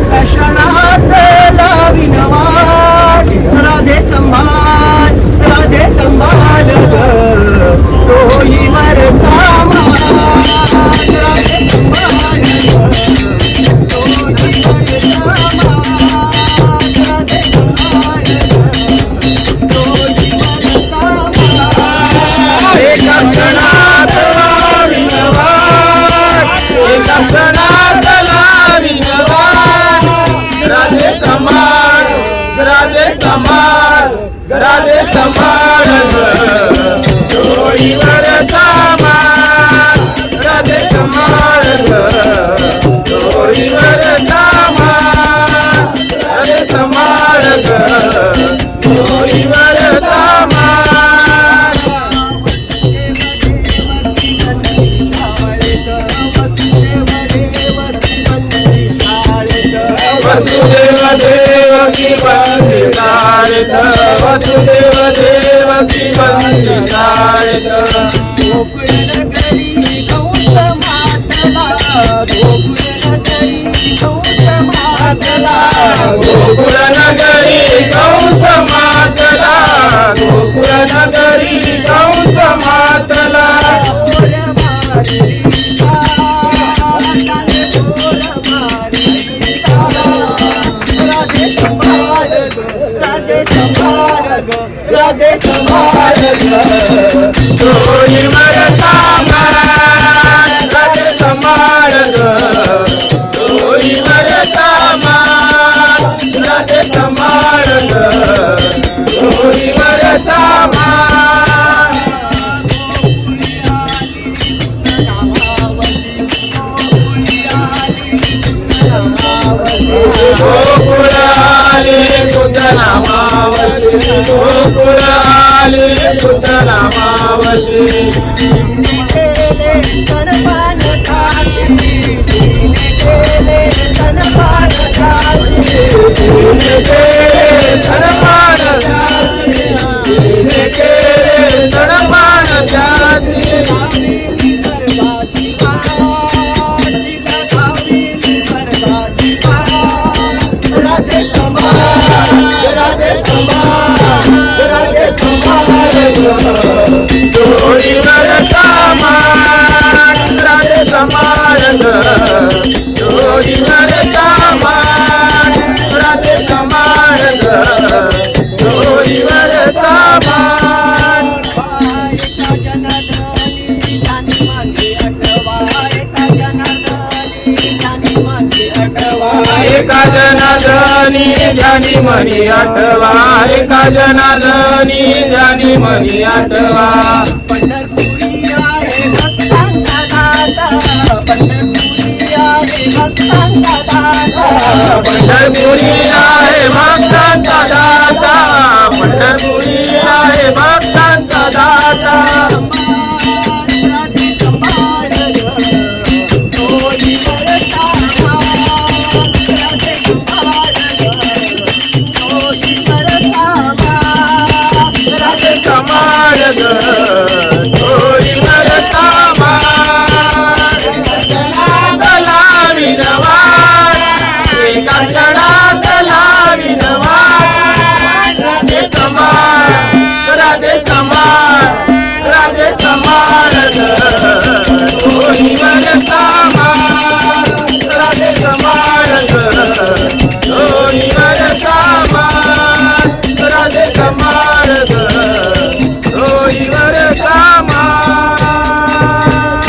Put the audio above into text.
एका राधे घराले राधे डोळीवर डोईवर सामाळ राधे समाळ डोईवर सामाळ वंदे शाळेत वसुदेव देवकी वंदे शाळेत गोकुळ नगरी कंस मातला गोकुळ नगरी कंस मातला. राधे समारग राधे समारग बुद्ध गोकुळाली गोकुळ आले एका जनार्दनी जानी मनी आठवा. एका जनार्दनी जानी मनी आठवा. पंढरपुरी आहे भक्तांचा दाता. पंढरपुरी आहे भक्तांचा दाता. पंढरपुरी आहे भक्तांचा दाता. पंढरपुरी आहे भक्तांचा दाता.